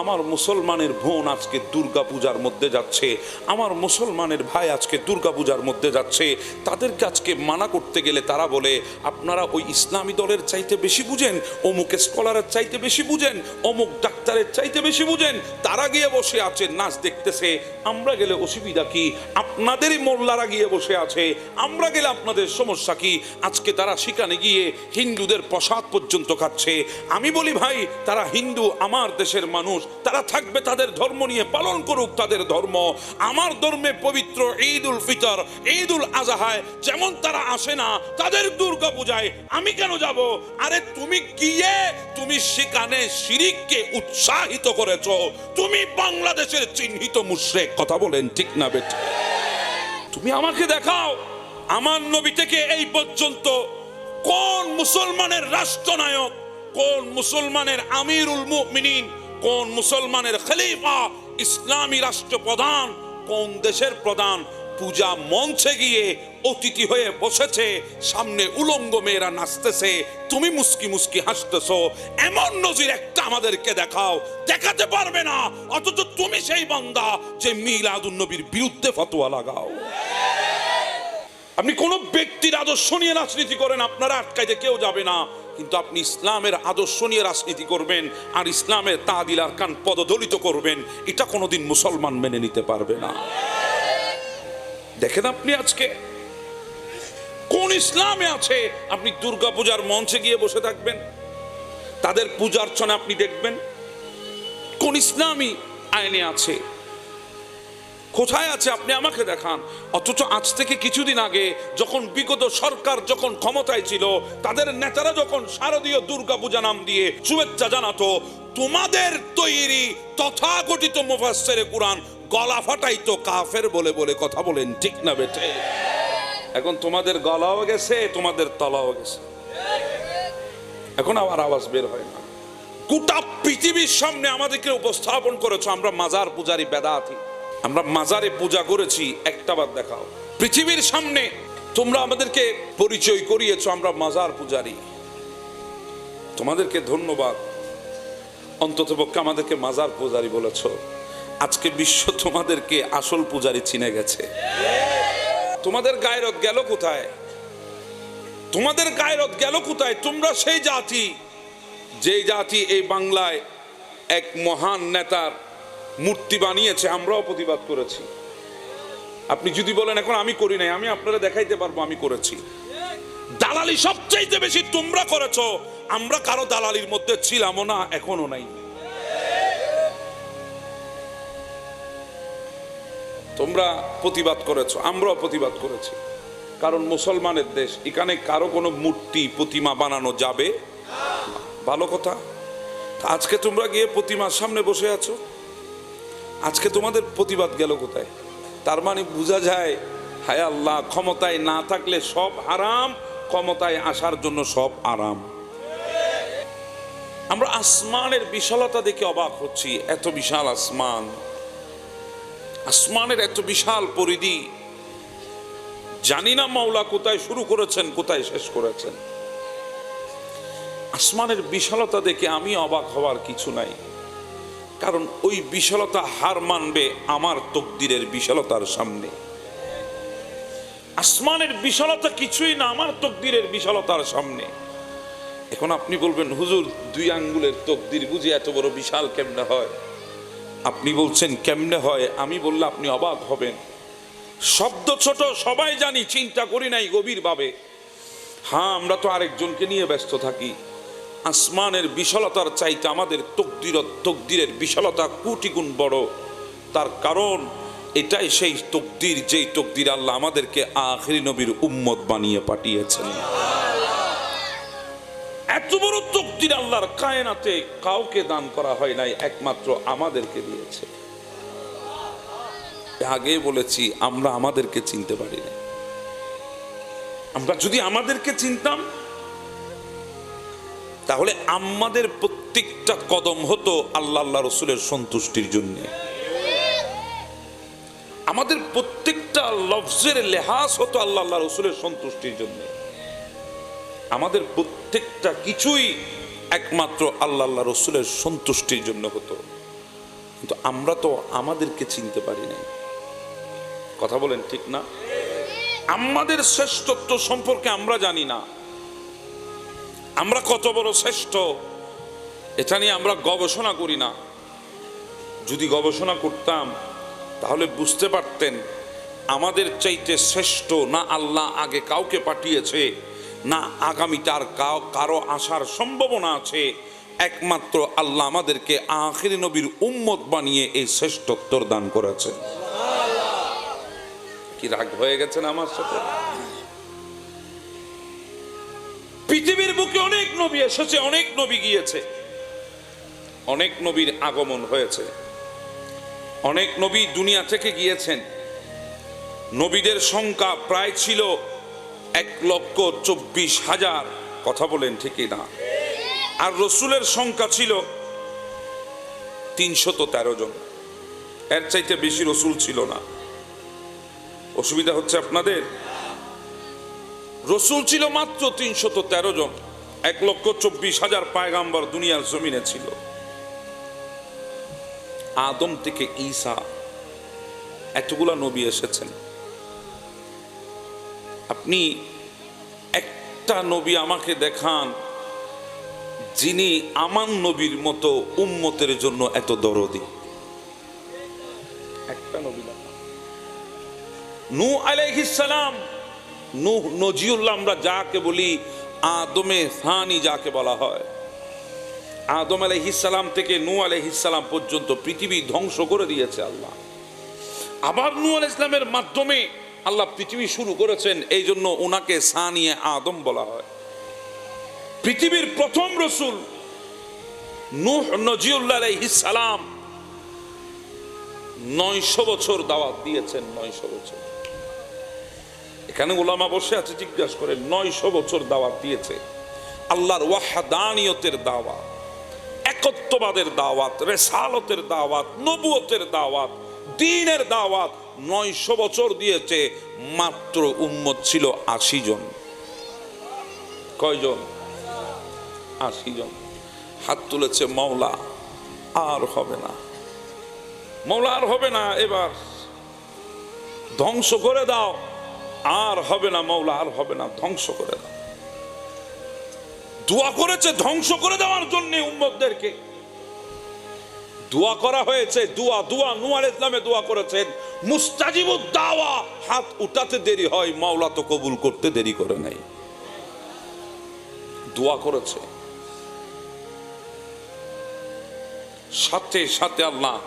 আমার মুসলমানের বোন আজকে দুর্গা পূজার মধ্যে যাচ্ছে, আমার মুসলমানের ভাই আজকে দুর্গা পূজার মধ্যে যাচ্ছে, তাদেরকে আজকে মানা করতে গেলে তারা বলে, আপনারা ওই ইসলামী দলের চাইতে বেশি বুঝেন, অমুক স্কলারের চাইতে বেশি বুঝেন, অমুক ডাক্তারের চাইতে বেশি বুঝেন, তারা গিয়ে বসে আছে, নাচ দেখতেছে, আমরা গেলে অসুবিধা কি? আপনাদেরই মোল্লারা গিয়ে বসে আছে, আমরা গেলে আপনাদের সমস্যা কি? আজকে তারা সেখানে গিয়ে হিন্দুদের প্রসাদ পর্যন্ত খাচ্ছে। আমি বলি, ভাই, তারা হিন্দু, আমার দেশের মানুষ তারা থাকবে তাদের ধর্ম নিয়ে, পালন করুক তাদের ধর্ম। আমার ধর্মে পবিত্র ঈদ উল ফিতর ঈদ উল আজহায়, যেমন তারা আসে না, তাদের দুর্গা পূজায় আমি কেন যাব? আরে তুমি গিয়ে তুমি সেখানে শিরিককে উৎসাহিত করেছ। তুমি বাংলাদেশের চিহ্নিত মুশ্রেক, কথা বলেন ঠিক না বেটা তুমি আমাকে দেখাও, আমার নবী থেকে এই পর্যন্ত কোন মুসলমানের রাষ্ট্রনায়ক, কোন মুসলমানের আমিরুল মুমিনিন কোন মুসলমানের খলিফা, ইসলামী রাষ্ট্র প্রধান কোন দেশের প্রধান, পূজা মঞ্চে গিয়ে অতিথি হয়ে বসেছে, সামনে উলঙ্গ মেয়েরা নাচতেছে, তুমি মুস্কি মুস্কি হাসতেছ, এমন নজির একটা আমাদেরকে দেখাও, দেখাতে পারবে না, অথচ তুমি সেই বান্দা যে মিলাদুন নবীর বিরুদ্ধে ফতোয়া লাগাও। আপনি কোনো ব্যক্তির আদর্শ নিয়ে রাজনীতি করেন, আপনারা আটকাইতে কেউ যাবে না। কিন্তু আপনি ইসলামের আদর্শ নিয়ে রাজনীতি করবেন আর ইসলামের তাদিল আর কান পদদলিত করবেন, এটা কোনোদিন মুসলমান মেনে নিতে পারবে না। দেখেন আপনি আজকে কোন ইসলামে আছে, আপনি দুর্গা পূজার মঞ্চে গিয়ে বসে থাকবেন, তাদের পূজার্চনা আপনি দেখবেন, কোন ইসলামী আইনে আছে কোথায় আছে? আপনি আমাকে দেখান। অথচ আজ থেকে কিছুদিন আগে যখন বিগত সরকার যখন ক্ষমতায় ছিল, তাদের নেতারা যখন শারদীয় দুর্গা পূজা নাম দিয়ে শুভেচ্ছা জানাতো, তোমাদের তৈরি তথাকথিত মুফাসসিরে কোরআন গলা ফাটাইতো কাফের বলে বলে কথা বলেন, ঠিক না বেটে এখন তোমাদের গলাও গেছে, তোমাদের তলাও গেছে। এখন আবার আওয়াজ বের হয় না। গোটা পৃথিবীর সামনে আমাদেরকে উপস্থাপন করেছ, আমরা মাজার পূজারি বেদাতি। আমরা মাজারে পূজা করেছি, একটা বার দেখাও। পৃথিবীর সামনে তোমরা আমাদেরকে পরিচয় করিয়েছো, আমরা মাজার পূজারি। তোমাদেরকে ধন্যবাদ। অন্ততপক্ষে আমাদেরকে মাজার পূজারি বলেছ। আজকে বিশ্ব তোমাদেরকে আসল পূজারি চিনে গেছে। তোমাদের গায়রত গেল কোথায়? তোমাদের গায়রত গেল কোথায়? তোমরা সেই জাতি যে জাতি এই বাংলায় এক মহান নেতার মূর্তি বানিয়েছে, আমরাও প্রতিবাদ করেছি। আপনি যদি বলেন, এখন আমি করি নাই, আমি আপনারা দেখাইতে পারব আমি করেছি। দালালি সবচাইতে বেশি তোমরা করেছ, আমরা কারও দালালির মধ্যে ছিলামও না, এখনও নাই। তোমরা প্রতিবাদ করেছ, আমরাও প্রতিবাদ করেছি। কারণ মুসলমানের দেশ, এখানে কারও কোনো মূর্তি, প্রতিমা বানানো যাবে ভালো কথা। আজকে তোমরা গিয়ে প্রতিমার সামনে বসে আছো? আজকে তোমাদের প্রতিবাদ গেল কোথায়? তার মানে বোঝা যায়, হায় আল্লাহ, ক্ষমতায় না থাকলে সব আরাম ক্ষমতায় আসার জন্য সব আরাম। আমরা আসমানের বিশালতা দেখে অবাক হচ্ছি, এত বিশাল আসমান। আসমানের এত বিশাল পরিধি। জানি না মাওলা কোথায় শুরু করেছেন, কোথায় শেষ করেছেন। আসমানের বিশালতা দেখে আমি অবাক হওয়ার কিছু নাই। কারণ ওই বিশালতা হার মানবে আমার তকদিরের বিশালতার সামনে। আসমানের বিশালতা কিছুই না, আমার তকদিরের বিশালতার সামনে। এখন আপনি বলবেন, হুজুর, দুই আঙ্গুলের তকদির বুঝি এত বড় বিশাল কেমনে হয়? আপনি বলছেন, কেমনে হয়? আমি বললে আপনি অবাক হবেন। শব্দ ছোট, সবাই জানি, চিন্তা করি নাই গভীরভাবে। হ্যাঁ আমরা তো আরেকজনকে নিয়ে ব্যস্ত থাকি। আসমানের বিশালতার চাইতে আমাদের তকদির তকদিরের বিশালতা কোটি গুণ বড়। তার কারণ এটাই সেই তকদির, যেই তকদির আল্লাহ আমাদেরকে আখরি নবীর উম্মত বানিয়ে পাঠিয়েছেন। এত বড় তকদির আল্লাহর কায়নাতে কাউকে দান করা হয় নাই, একমাত্র আমাদেরকে দিয়েছে। আগে বলেছি, আমরা আমাদেরকে চিনতে পারি না আমরা যদি আমাদেরকে চিনতাম তাহলে আমাদের প্রত্যেকটা কদম হতো আল্লাহ আল্লাহ রসুলের সন্তুষ্টির জন্য। আমাদের প্রত্যেকটা লফজের লেহাজ হতো আল্লাহ আল্লাহ রসুলের সন্তুষ্টির জন্য। আমাদের প্রত্যেকটা কিছুই একমাত্র আল্লাহ আল্লাহ রসুলের সন্তুষ্টির জন্য হতো। কিন্তু আমরা তো আমাদেরকে চিনতে পারি নাই। কথা বলেন ঠিক না? আমাদের শ্রেষ্ঠত্ব সম্পর্কে আমরা জানি না। আমরা কত বড় শ্রেষ্ঠ, এটা নিয়ে আমরা গবেষণা করি না। যদি গবেষণা করতাম, তাহলে বুঝতে পারতেন, আমাদের চাইতে শ্রেষ্ঠ না আল্লাহ আগে কাউকে পাঠিয়েছে, না আগামীটার কাউ- কারও আসার সম্ভাবনা আছে। একমাত্র আল্লাহ আমাদেরকে আখির নবীর উম্মত বানিয়ে এই শ্রেষ্ঠত্বর দান করেছে। কি রাগ হয়ে গেছেন আমার সাথে? বুকে অনেক নবী এসেছে, অনেক নবী গিয়েছে। অনেক নবীর আগমন হয়েছে। অনেক নবী দুনিয়া থেকে গিয়েছেন। নবীদের সংখ্যা প্রায় ছিল এক লক্ষ চব্বিশ হাজার। কথা বলেন ঠিকই না। আর রসুলের সংখ্যা ছিল তিনশত তেরো জন। এর চাইতে বেশি রসুল ছিল না। অসুবিধা হচ্ছে আপনাদের? রসুল ছিল মাত্র তিনশত তেরো জন। এক লক্ষ চব্বিশ হাজার পায়গাম্বর দুনিয়ার জমিনে ছিল। আদম থেকে ঈসা এতগুলা নবী এসেছেন। আপনি একটা নবী আমাকে দেখান, যিনি আমার নবীর মতো উম্মতের জন্য এত দরদি। একটা নবী নূ। আলাইহিস সালাম, নূহ নজিউল্লাহ আমরা যাকে বলি আদমে সানি যাকে বলা হয়। আদম আলাইহিসালাম থেকে নূ আলাইহিসালাম পর্যন্ত পৃথিবী ধ্বংস করে দিয়েছে আল্লাহ। আবার নু আল ইসলামের মাধ্যমে আল্লাহ পৃথিবী শুরু করেছেন, এই জন্য ওনাকে সানিয়ে আদম বলা হয়। পৃথিবীর প্রথম রসুল নূহ নজিউল্লাহ আলাইহিসালাম নয়শো বছর দাওয়াত দিয়েছেন, নয়শো বছর। এখানে ওলামা বসে আছে, জিজ্ঞাসা করে নয়শো বছর দাওয়াত দিয়েছে। আল্লাহর ওয়াহাদানিয়তের দাওয়াত, একত্ববাদের দাওয়াত, রেসালতের দাওয়াত, নবুয়তের দাওয়াত, দিনের দাওয়াত নয়শো বছর দিয়েছে, মাত্র উম্মত ছিল আশি জন। কয়জন? আশি জন। হাত তুলেছে মৌলা আর হবে না। মৌলা আর হবে না, এবার ধ্বংস করে দাও। আর হবে না মৌলা আর হবে না, ধ্বংস করে দাও। দোয়া করেছে, ধ্বংস করে দেওয়ার জন্য উম্মতদেরকে। দোয়া করা হয়েছে, দোয়া দোয়া নুয়াল ইসলামে দোয়া করেছেন। মুস্তাজিবুদ দাওয়া হাত উঠাতে দেরি হয়, মাওলা তো কবুল করতে দেরি করে নাই। দোয়া করেছে। সাথে সাথে আল্লাহ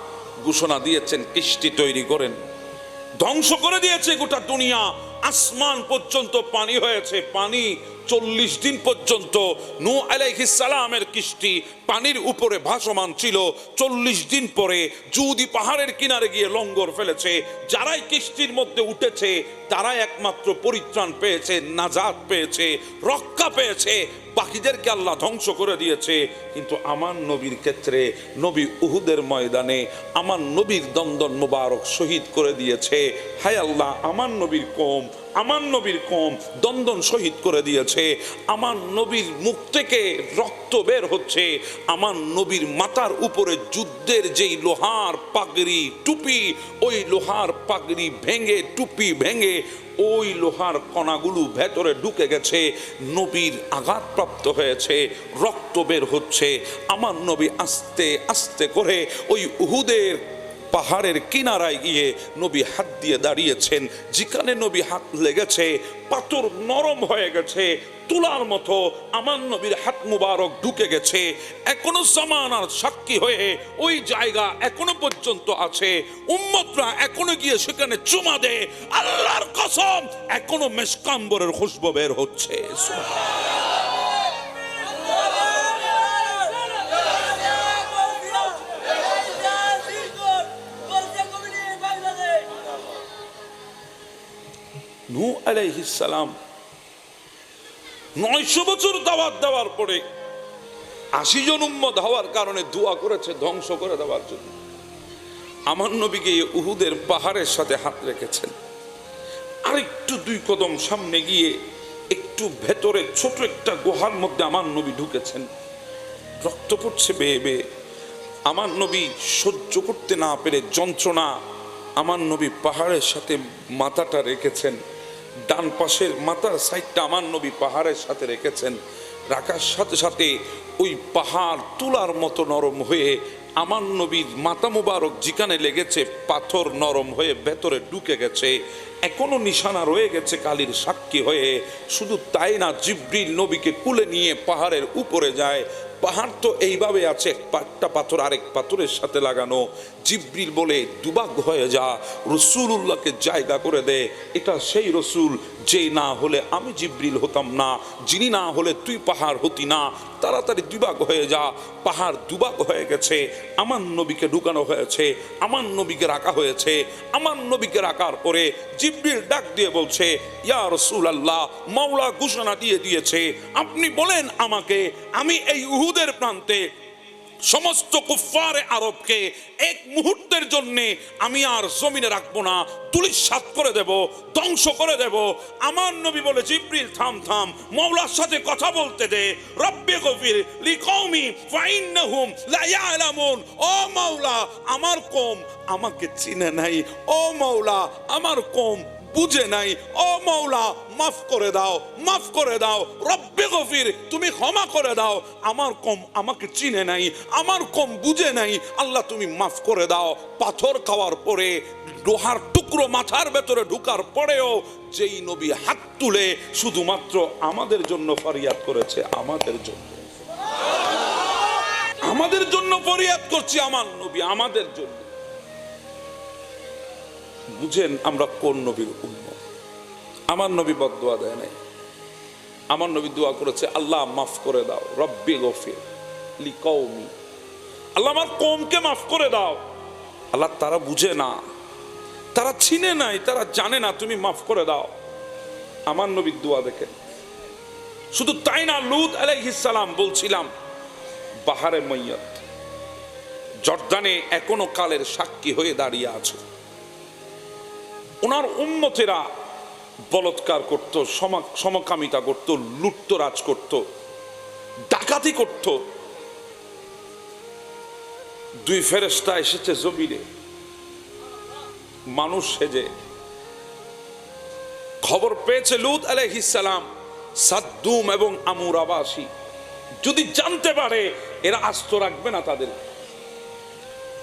ঘোষণা দিয়েছেন কৃষ্টি তৈরি করেন। ধ্বংস করে দিয়েছে গোটা দুনিয়া আসমান পর্যন্ত পানি হয়েছে। পানি চল্লিশ দিন পর্যন্ত নু সালামের কৃষ্টি পানির উপরে ভাসমান ছিল। চল্লিশ দিন পরে জুদি পাহাড়ের কিনারে গিয়ে লঙ্গর ফেলেছে। যারাই কৃষ্টির মধ্যে উঠেছে, তারাই একমাত্র পরিত্রাণ পেয়েছে, নাজাত পেয়েছে, রক্ষা পেয়েছে। বাকিদেরকে আল্লাহ ধ্বংস করে দিয়েছে। কিন্তু আমার নবীর ক্ষেত্রে নবী উহুদের ময়দানে আমার নবীর দন্দন মুবারক শহীদ করে দিয়েছে। হায় আল্লাহ, আমার নবীর কম আমার নবীর কম দন্দন শহীদ করে দিয়েছে। আমার নবীর মুখ থেকে রক্ত বের হচ্ছে। আমার নবীর মাথার উপরে যুদ্ধের যেই লোহার পাগড়ি টুপি, ওই লোহার পাগড়ি ভেঙে, টুপি ভেঙে ওই লোহার কণাগুলো ভেতরে ঢুকে গেছে। নবীর আঘাতপ্রাপ্ত হয়েছে, রক্ত বের হচ্ছে। আমার নবী আস্তে আস্তে করে ওই উহুদের পাহাড়ের কিনারায় গিয়ে নবী হাত দিয়ে দাঁড়িয়েছেন। যেখানে নবী হাত লেগেছে, পাথর নরম হয়ে গেছে, তুলার মতো আমার নবীর হাত মুবারক ঢুকে গেছে। এখনও জামানার সাক্ষী হয়ে ওই জায়গা এখনও পর্যন্ত আছে। উম্মতরা এখনও গিয়ে সেখানে চুমা দেয়। আল্লাহর কসম, এখনও মেসকাম্বরের খুশবু বের হচ্ছে। নূ আলাইহিস সালাম নয়শো বছর দাওয়াত দেওয়ার পরে আশি জন উম্মত হওয়ার কারণে দোয়া করেছে, ধ্বংস করে দেওয়ার জন্য। আমার নবীকে উহুদের পাহাড়ের সাথে হাত রেখেছেন। আরেকটু দুই কদম সামনে গিয়ে একটু ভেতরে ছোট একটা গুহার মধ্যে আমার নবী ঢুকেছেন। রক্ত পড়ছে বেয়ে বেয়ে। আমার নবী সহ্য করতে না পেরে যন্ত্রণা আমার নবী পাহাড়ের সাথে মাথাটা রেখেছেন। ডান পাশের মাথার সাইডটা আমার নবী পাহাড়ের সাথে রেখেছেন। রাখার সাথে সাথে ওই পাহাড় তুলার মতো নরম হয়ে আমার নবীর মাথা মুবারক যেখানে লেগেছে পাথর নরম হয়ে ভেতরে ঢুকে গেছে। এখনও নিশানা রয়ে গেছে কালির সাক্ষী হয়ে। শুধু তাই না জিব্রিল নবীকে কুলে নিয়ে পাহাড়ের উপরে যায়। পাহাড় তো এইভাবে আছে একটা পাথর আরেক পাথরের সাথে লাগানো। জিব্রিল বলে দুবাগ হয়ে যা রসুল্লাহকে জায়গা করে দে। এটা সেই রসুল, যে না হলে আমি জিব্রিল হতাম না, যিনি না হলে তুই পাহাড় হতি না। তাড়াতাড়ি দুবাগ হয়ে যা, পাহাড় দুবাগ হয়ে গেছে। আমার নবীকে ঢুকানো হয়েছে আমার নবীকে রাখা হয়েছে। আমার নবীকে রাখার পরে জিব্রিল ডাক দিয়ে বলছে, ইয়া রসুল আল্লাহ মাওলা ঘোষণা দিয়ে দিয়েছে। আপনি বলেন আমাকে, আমি এই উহুদের প্রান্তে সমস্ত কুফারে আরবকে এক মুহূর্তের জন্য আমি আর জমিনে রাখব না তুলিস সাত করে দেব, ধ্বংস করে দেব। আমার নবী বলে, জিব্রিল, থাম থাম, মৌলার সাথে কথা বলতে দে। রব্বে গফির লিকৌমি লা ইয়ালামুন। ও মাওলা আমার কম আমাকে চিনে নাই। ও মাওলা আমার কম বুঝে নাই। ও মৌলা মাফ করে দাও, মাফ করে দাও। রব্বে গফির, তুমি ক্ষমা করে দাও। আমার কম আমাকে চিনে নাই, আমার কম বুঝে নাই। আল্লাহ, তুমি মাফ করে দাও। পাথর খাওয়ার পরে, লোহার টুকরো মাথার ভেতরে ঢুকার পরেও, যেই নবী হাত তুলে শুধুমাত্র আমাদের জন্য ফরিয়াদ করেছে, আমাদের জন্য। আমাদের জন্য ফরিয়াদ করছি আমার নবী, আমাদের জন্য। বুঝেন আমরা কোন নবীর উম্মত? আমার নবী বদোয়া দেয় নাই। আমার নবী দোয়া করেছে, আল্লাহ, মাফ করে দাও, রব্বি গফির লি কওমি। আল্লাহ, আমার কমকে মাফ করে দাও। আল্লাহ, তারা বুঝে না, তারা চিনে নাই, তারা জানে না, তুমি মাফ করে দাও। আমার নবীর দোয়া দেখেন। শুধু তাই না, লুত আলাইহিস সালাম বলছিলাম, বাহারে মৈয়ত, জর্দানে এখনও কালের সাক্ষী হয়ে দাঁড়িয়ে আছে। ওনার উন্মতেরা বলৎকার করত, সমা- সমকামিতা করত, লুট্তরাজ করত, ডাকাতি করত। দুই ফেরেস্তা এসেছে জমিনে। মানুষ সেজে। খবর পেয়েছে লুত আলহিসাম সাদ্দুম এবং আমুর আবাসী। যদি জানতে পারে, এরা আস্ত রাখবে না তাদের।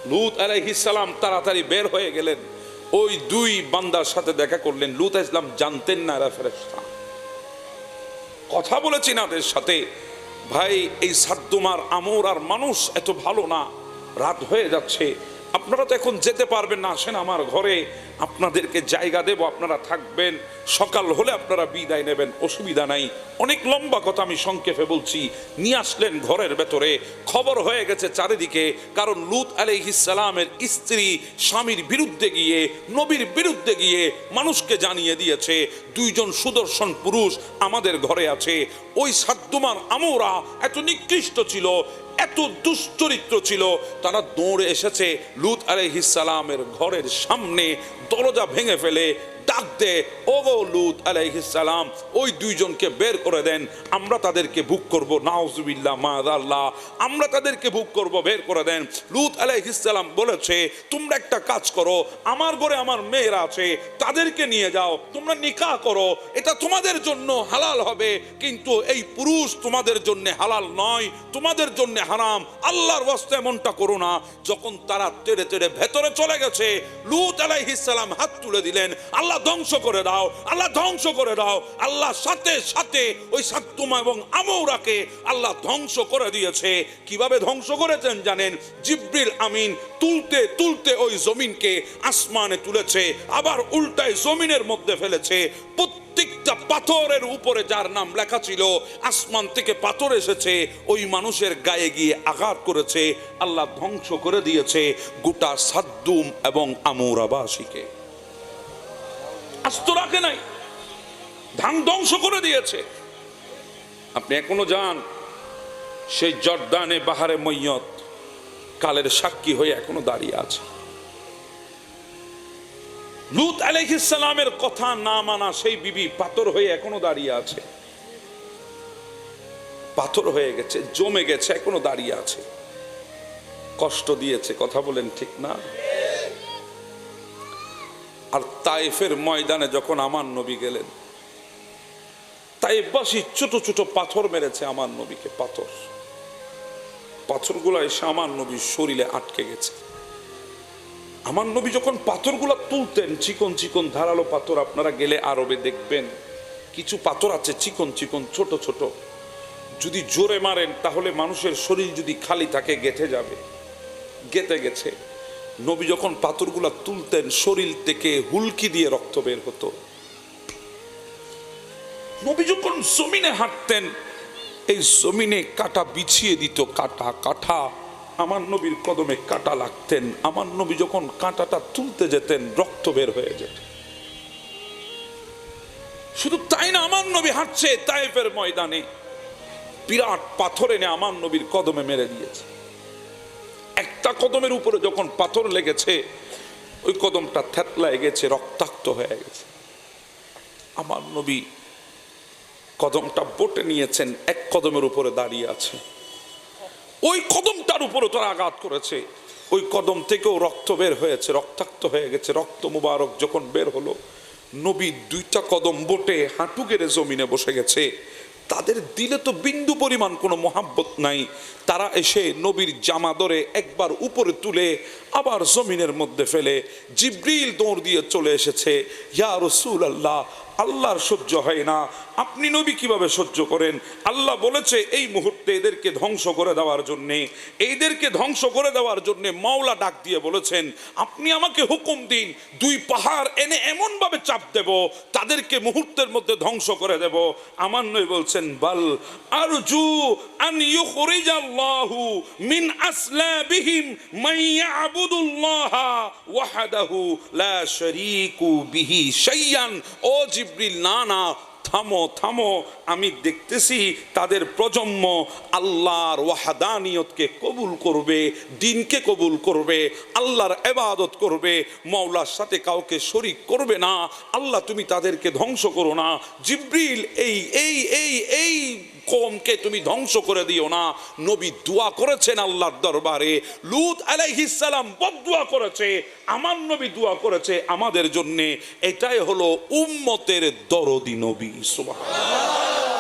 লুত আলাইহিসালাম তাড়াতাড়ি বের হয়ে গেলেন। ওই দুই বান্দার সাথে দেখা করলেন। লুত ইসলাম জানতেন না এরা ফেরেস্তা কথা বলেছি না এদের সাথে। ভাই, এই সাদ্দুমার আমর আর মানুষ এত ভালো না। রাত হয়ে যাচ্ছে। আপনারা তো এখন যেতে পারবেন না, আসেন আমার ঘরে, আপনাদেরকে জায়গা দেব, আপনারা থাকবেন, সকাল হলে আপনারা বিদায় নেবেন, অসুবিধা নাই। অনেক লম্বা কথা আমি সংক্ষেপে বলছি, নিয়ে আসলেন ঘরের ভেতরে, খবর হয়ে গেছে চারিদিকে, কারণ লুত আলাইহিসালামের স্ত্রী স্বামীর বিরুদ্ধে গিয়ে, নবীর বিরুদ্ধে গিয়ে মানুষকে জানিয়ে দিয়েছে, দুইজন সুদর্শন পুরুষ আমাদের ঘরে আছে, ওই সাদ্দুমার আমোরা এত নিকৃষ্ট ছিল এত দুশ্চরিত্র ছিল তারা দৌড়ে এসেছে লুত আলহিসালামের ঘরের সামনে দরজা ভেঙে ফেলে ডাক দে ও গো লুত আলাইহিসালাম ওই দুইজনকে বের করে দেন, আমরা তাদেরকে বুক করব, নাউজুবিল্লাহ মাদাল্লাহ আমরা তাদেরকে বুক করব, বের করে দেন। লুত আলাইহিসালাম বলেছে, তোমরা একটা কাজ করো, আমার ঘরে আমার মেয়েরা আছে, তাদেরকে নিয়ে যাও, তোমরা নিকাহ করো, এটা তোমাদের জন্য হালাল হবে, কিন্তু এই পুরুষ তোমাদের জন্য হালাল নয়, তোমাদের জন্য হারাম, আল্লাহর ওয়াস্তে এমনটা করো না। যখন তারা তেড়ে তেড়ে ভেতরে চলে গেছে, লুত আলাইহিসালাম হাত তুলে দিলেন, আল্লাহ ধ্বংস করে দাও, আল্লাহ ধ্বংস করে দাও। আল্লাহ সাথে সাথে ওই সাত্তুমা এবং আমৌরাকে আল্লাহ ধ্বংস করে দিয়েছে। কীভাবে ধ্বংস করেছেন জানেন? জিব্রিল আমিন তুলতে তুলতে ওই জমিনকে আসমানে তুলেছে, আবার উল্টায় জমিনের মধ্যে ফেলেছে। প্রত্যেকটা পাথরের উপরে যার নাম লেখা ছিল, আসমান থেকে পাথর এসেছে, ওই মানুষের গায়ে গিয়ে আঘাত করেছে, আল্লাহ ধ্বংস করে দিয়েছে গোটা সাদ্দুম এবং আমৌরাবাসীকে। আস্ত রাখে নাই। ধান ধ্বংস করে দিয়েছে। আপনি এখনও যান, সেই জর্দানে বাহারে মৈয়ত, কালের সাক্ষী হয়ে এখনও দাঁড়িয়ে আছে। লুত আলাইহিসসালামের কথা না মানা সেই বিবি পাথর হয়ে এখনও দাঁড়িয়ে আছে। পাথর হয়ে গেছে, জমে গেছে, এখনও দাঁড়িয়ে আছে। কষ্ট দিয়েছে, কথা বলেন ঠিক না? তাইফের ময়দানে যখন আমার নবী গেলেন তাইফবাসী ছোট ছোট পাথর মেরেছে আমার নবীকে, পাথর। পাথরগুলো এসে আমার নবীর শরীরে আটকে গেছে। আমার নবী যখন পাথরগুলো তুলতেন, চিকন চিকন ধারালো পাথর, আপনারা গেলে আরবে দেখবেন, কিছু পাথর আছে চিকন চিকন, ছোট ছোট। যদি জোরে মারেন, তাহলে মানুষের শরীর যদি খালি থাকে, গেঁথে যাবে। গেতে গেছে। নবী যখন পাথরগুলা তুলতেন, শরীর থেকে হুলকি দিয়ে রক্ত বের হতো। নবী যখন জমিনে হাঁটতেন, এই জমিনে কাটা বিছিয়ে দিত, কাটা কাঠা আমার নবীর কদমে কাটা লাগতেন। আমার নবী যখন কাঁটাটা তুলতে যেতেন, রক্ত বের হয়ে যেত। শুধু তাই না, আমার নবী হাঁটছে তাইফের ময়দানে। বিরাট পাথর এনে আমার নবীর কদমে মেরে দিয়েছে। একটা কদমের উপরে যখন পাথর লেগেছে, ওই কদমটা থ্যাতলায় গেছে, রক্তাক্ত হয়ে গেছে। আমার নবী কদমটা বটে নিয়েছেন, এক কদমের উপরে দাঁড়িয়ে আছে। ওই কদমটার উপরে তারা আঘাত করেছে। ওই কদম থেকেও রক্ত বের হয়েছে, রক্তাক্ত হয়ে গেছে, রক্ত মুবারক যখন বের হলো, নবী দুইটা কদম বটে হাঁটু গেড়ে জমিনে বসে গেছে। তাদের দিলে তো বিন্দু পরিমাণ কোনো মহাব্বত নাই। তারা এসে নবীর জামা ধরে একবার উপরে তুলে আবার জমিনের মধ্যে ফেলে। জিব্রিল দৌড় দিয়ে চলে এসেছে, ইয়া রসুল আল্লাহ আল্লাহর সহ্য হয় না। আপনি নবী কীভাবে সহ্য করেন? আল্লাহ বলেছে, এই মুহূর্তে এদেরকে ধ্বংস করে দেওয়ার জন্যে এইদেরকে ধ্বংস করে দেওয়ার জন্যে মাওলা ডাক দিয়ে বলেছেন, আপনি আমাকে হুকুম দিন, দুই পাহাড় এনে এমন ভাবে চাপ দেব, তাদেরকে মুহূর্তের মধ্যে ধ্বংস করে দেব। আমার নয় বলছেন, বাল আরজু আন ইউখরিজাল্লাহু মিন আসলাবিহিম মান ইয়াবুদুল্লাহ ওয়াহদাহু লা শারীকু বিহি শাইয়ান। ও জিবরিল না না, থামো থামো, আমি দেখতেছি তাদের প্রজন্ম আল্লাহর ওয়াহাদানিয়তকে কবুল করবে, দিনকে কবুল করবে, আল্লাহর এবাদত করবে, মওলার সাথে কাউকে শরিক করবে না, আল্লাহ তুমি তাদেরকে ধ্বংস করো না। জিব্রিল, এই এই এই এই কমকে তুমি ধ্বংস করে দিও না। নবী দোয়া করেছেন আল্লাহর দরবারে। লুত আলাইহিস সালাম বদুয়া করেছে, আমার নবী দোয়া করেছে আমাদের জন্যে। এটাই হলো উম্মতের দরদি নবী, সুবহানাল্লাহ।